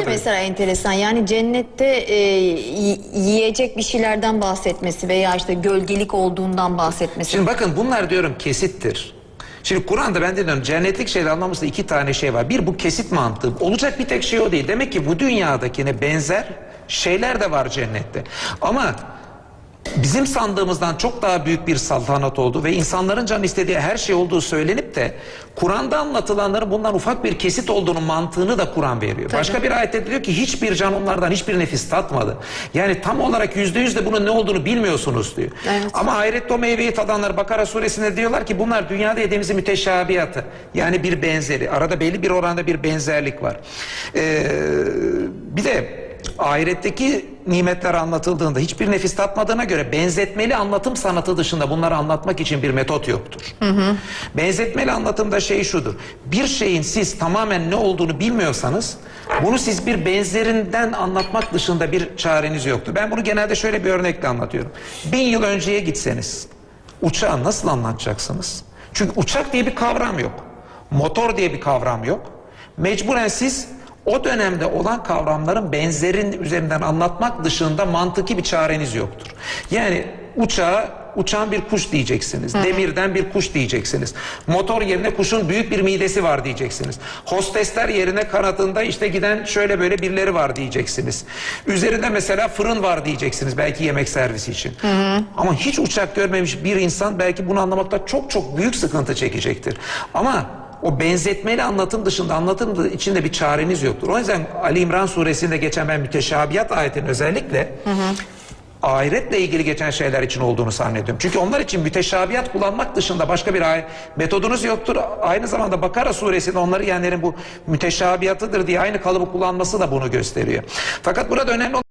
de da- mesela enteresan yani cennette e, yiyecek bir şeylerden bahsetmesi veya işte gölgelik olduğundan bahsetmesi. Şimdi bakın bunlar diyorum kesittir. Şimdi Kur'an'da ben de diyorum cennetlik şeyle anlamımızda iki tane şey var. Bir bu kesit mantığı. Olacak bir tek şey o değil. Demek ki bu dünyadakine benzer şeyler de var cennette. Ama bizim sandığımızdan çok daha büyük bir saltanat oldu ve insanların can istediği her şey olduğu söylenip de Kur'an'da anlatılanların bundan ufak bir kesit olduğunun mantığını da Kur'an veriyor. Tabii. Başka bir ayette diyor ki hiçbir can onlardan hiçbir nefis tatmadı. Yani tam olarak yüzde yüz de bunun ne olduğunu bilmiyorsunuz diyor. Evet. Ama ahirette o meyveyi tadanlar Bakara suresinde diyorlar ki bunlar dünyada yediğimizin müteşabiyatı. Yani bir benzeri. Arada belli bir oranda bir benzerlik var. Ee, bir de ahiretteki nimetler anlatıldığında hiçbir nefis tatmadığına göre benzetmeli anlatım sanatı dışında bunları anlatmak için bir metot yoktur. Benzetmeli anlatımda şey şudur. Bir şeyin siz tamamen ne olduğunu bilmiyorsanız bunu siz bir benzerinden anlatmak dışında bir çareniz yoktur. Ben bunu genelde şöyle bir örnekle anlatıyorum. Bin yıl önceye gitseniz uçağı nasıl anlatacaksınız? Çünkü uçak diye bir kavram yok. Motor diye bir kavram yok. Mecburen siz o dönemde olan kavramların benzerin üzerinden anlatmak dışında mantıki bir çareniz yoktur. Yani uçağa uçan bir kuş diyeceksiniz. Demirden bir kuş diyeceksiniz. Motor yerine kuşun büyük bir midesi var diyeceksiniz. Hostesler yerine kanadında işte giden şöyle böyle birileri var diyeceksiniz. Üzerinde mesela fırın var diyeceksiniz belki yemek servisi için. Ama hiç uçak görmemiş bir insan belki bunu anlamakta çok çok büyük sıkıntı çekecektir. Ama o benzetmeli anlatım dışında anlatım içinde bir çareniz yoktur. O yüzden Ali İmran suresinde geçen ben müteşabiyat ayetinin özellikle ahiretle ilgili geçen şeyler için olduğunu zannediyorum. Çünkü onlar için müteşabiyat kullanmak dışında başka bir metodunuz yoktur. Aynı zamanda Bakara suresinde onları yiyenlerin bu müteşabiyatıdır diye aynı kalıbı kullanması da bunu gösteriyor. Fakat burada önemli olan